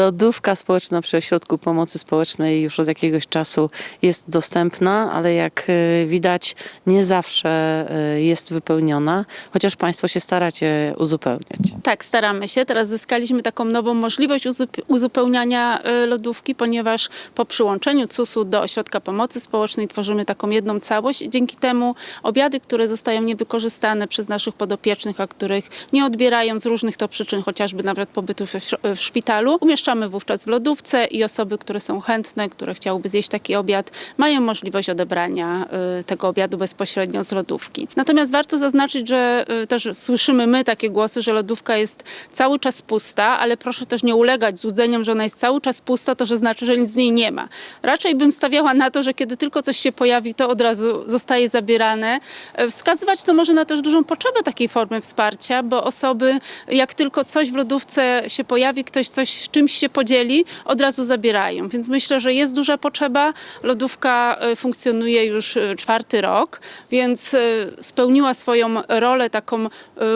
Lodówka społeczna przy Ośrodku Pomocy Społecznej już od jakiegoś czasu jest dostępna, ale jak y, widać nie zawsze y, jest wypełniona, chociaż Państwo się staracie uzupełniać. Tak, staramy się. Teraz zyskaliśmy taką nową możliwość uzup- uzupełniania y, lodówki, ponieważ po przyłączeniu CUS-u do Ośrodka Pomocy Społecznej tworzymy taką jedną całość. Dzięki temu obiady, które zostają niewykorzystane przez naszych podopiecznych, a których nie odbierają z różnych to przyczyn, chociażby nawet pobytu w szpitalu, umieszczamy wówczas w lodówce i osoby, które są chętne, które chciałyby zjeść taki obiad, mają możliwość odebrania y, tego obiadu bezpośrednio z lodówki. Natomiast warto zaznaczyć, że y, też słyszymy my takie głosy, że lodówka jest cały czas pusta, ale proszę też nie ulegać złudzeniom, że ona jest cały czas pusta, to że znaczy, że nic w niej nie ma. Raczej bym stawiała na to, że kiedy tylko coś się pojawi, to od razu zostaje zabierane. E, Wskazywać to może na też dużą potrzebę takiej formy wsparcia, bo osoby, jak tylko coś w lodówce się pojawi, ktoś coś z czymś się podzieli, od razu zabierają. Więc myślę, że jest duża potrzeba. Lodówka e, funkcjonuje już e, czwarty rok, więc e, spełniła swoją rolę taką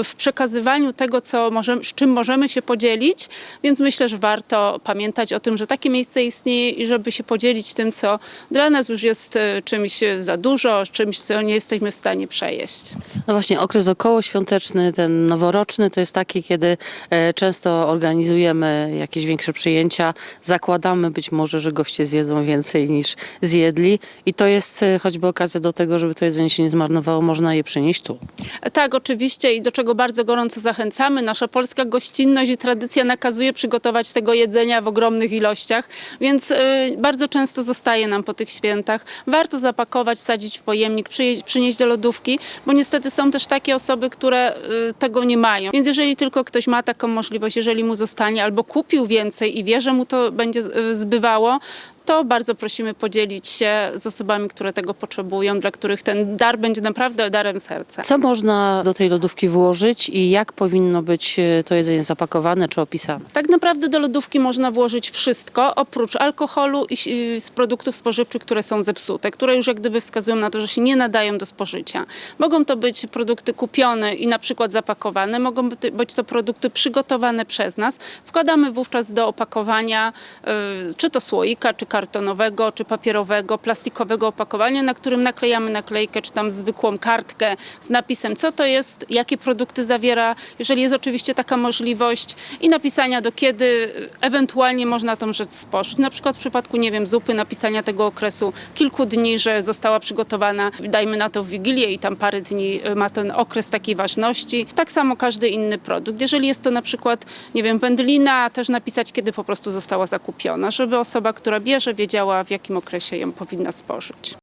w przekazywaniu tego, co możemy, z czym możemy się podzielić, więc myślę, że warto pamiętać o tym, że takie miejsce istnieje i żeby się podzielić tym, co dla nas już jest czymś za dużo, czymś, co nie jesteśmy w stanie przejeść. No właśnie, okres okołoświąteczny, ten noworoczny, to jest taki, kiedy e, często organizujemy jakieś większe przyjęcia, zakładamy być może, że goście zjedzą więcej niż zjedli i to jest e, choćby okazja do tego, żeby to jedzenie się nie zmarnowało, można je przynieść tu. Tak, oczywiście i do czego bardzo gorąco zachęcamy. Nasza polska gościnność i tradycja nakazuje przygotować tego jedzenia w ogromnych ilościach, więc y, bardzo często zostaje nam po tych świętach. Warto zapakować, wsadzić w pojemnik, przynieść do lodówki, bo niestety są też takie osoby, które y, tego nie mają. Więc jeżeli tylko ktoś ma taką możliwość, jeżeli mu zostanie albo kupił więcej i wie, że mu to będzie y, zbywało, to bardzo prosimy podzielić się z osobami, które tego potrzebują, dla których ten dar będzie naprawdę darem serca. Co można do tej lodówki włożyć i jak powinno być e, to jedzenie zapakowane czy opisane? Tak naprawdę do lodówki można włożyć wszystko, oprócz alkoholu i z produktów spożywczych, które są zepsute, które już jak gdyby wskazują na to, że się nie nadają do spożycia. Mogą to być produkty kupione i na przykład zapakowane, mogą być- to produkty przygotowane przez nas. Wkładamy wówczas do opakowania, y, czy to słoika, czy kartonowego, czy papierowego, plastikowego opakowania, na którym naklejamy naklejkę, czy tam zwykłą kartkę z napisem, co to jest, jakie produkty zawiera, jeżeli jest oczywiście taka możliwość i napisania do kiedy ewentualnie można tą rzecz spożyć. Na przykład w przypadku, nie wiem, zupy, napisania tego okresu kilku dni, że została przygotowana, dajmy na to w Wigilię i tam parę dni y, ma ten okres takiej ważności. Tak samo każdy inny produkt. Jeżeli jest to na przykład, nie wiem, wędlina, też napisać, kiedy po prostu została zakupiona, żeby osoba, która bierze, wiedziała, w jakim okresie ją powinna spożyć.